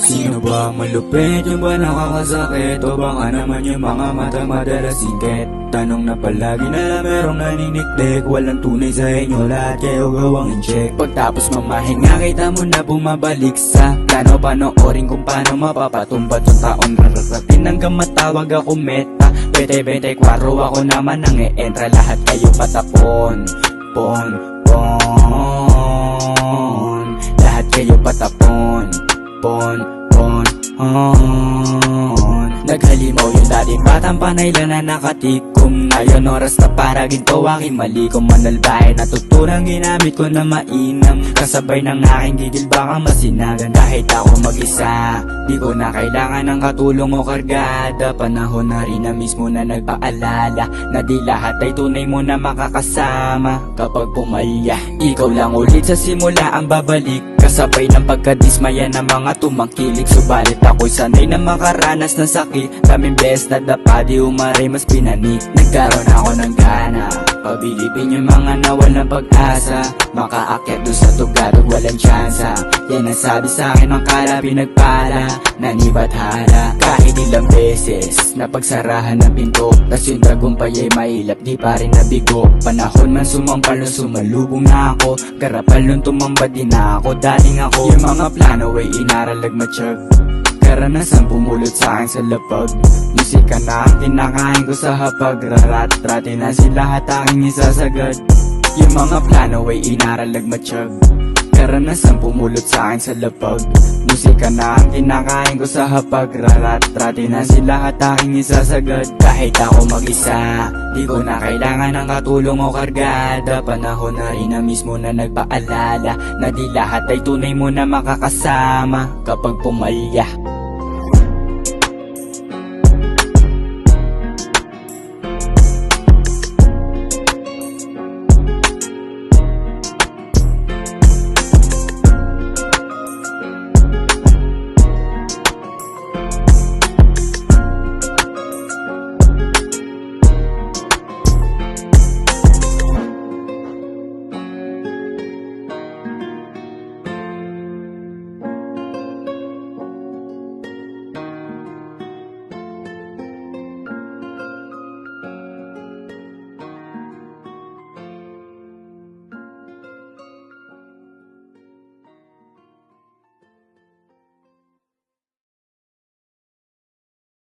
Sino ba malupit? Yung ba nakakasakit? O baka naman yung mga mata madalas singkit? Tanong na palagi na merong naninikdik Walang tunay sa inyo lahat kayo gawang in-check Pagtapos mamahinga kita mo na bumabalik sa Plano panoorin kung paano mapapatumbat yung taon Rararating hanggang matawag ako meta 20-24 ako naman ang e-entra Lahat kayo patapon Pon, pon Lahat kayo patapon Pon, pon, pon Naghalimaw yung dating batang panay lang na nakatikom Ngayon oras na para ginto aking mali Kung manalbahe natuturang ginamit ko na mainam. Kasabay ng aking gigil baka masinagan Kahit ako mag-isa. Di ko na kailangan ng katulong o kargada. Panahon na rin na mismo na nagpaalala Na di lahat ay tunay mo na makakasama. Kapag pumalya Ikaw lang ulit sa simula ang babalik. Kasabay ng pagkadismaya ng mga tumangkilik Subalit ako'y sanay na makaranas ng sakit. Daming best na dapa di umaray mas pinani Nagkaroon ako ng gana. Pabilipin yung mga nawalang pag-asa. Makaakyat doon sa tugatog walang tsansa. Yan ang sabi sa akin ng kala pinagpala Nanibat hala. Kahit ilang beses Napagsarahan ng pinto Tas yung tagumpay ay mailap Di pa rin nabigo. Panahon man sumampal nung sumalubong na ako. Garapal nung tumamba din na ako Dating ako. Yung mga plano ay inaralag matsyag Karanasan pumulot sa akin sa lapag. Musika na ang kinakain ko sa hapag. Rarat-rati na sila at aking isasagad Yung mga plano ay inaralag matsyag Karanasan pumulot sa akin sa lapag. Musika na ang kinakain ko sa hapag. Rarat-rati na sila at aking isasagad Kahit ako mag-isa Di ko na kailangan ng katulong o kargada. Panahon na rin na mismo na nagpaalala Na di lahat ay tunay mo na makakasama Kapag pumalya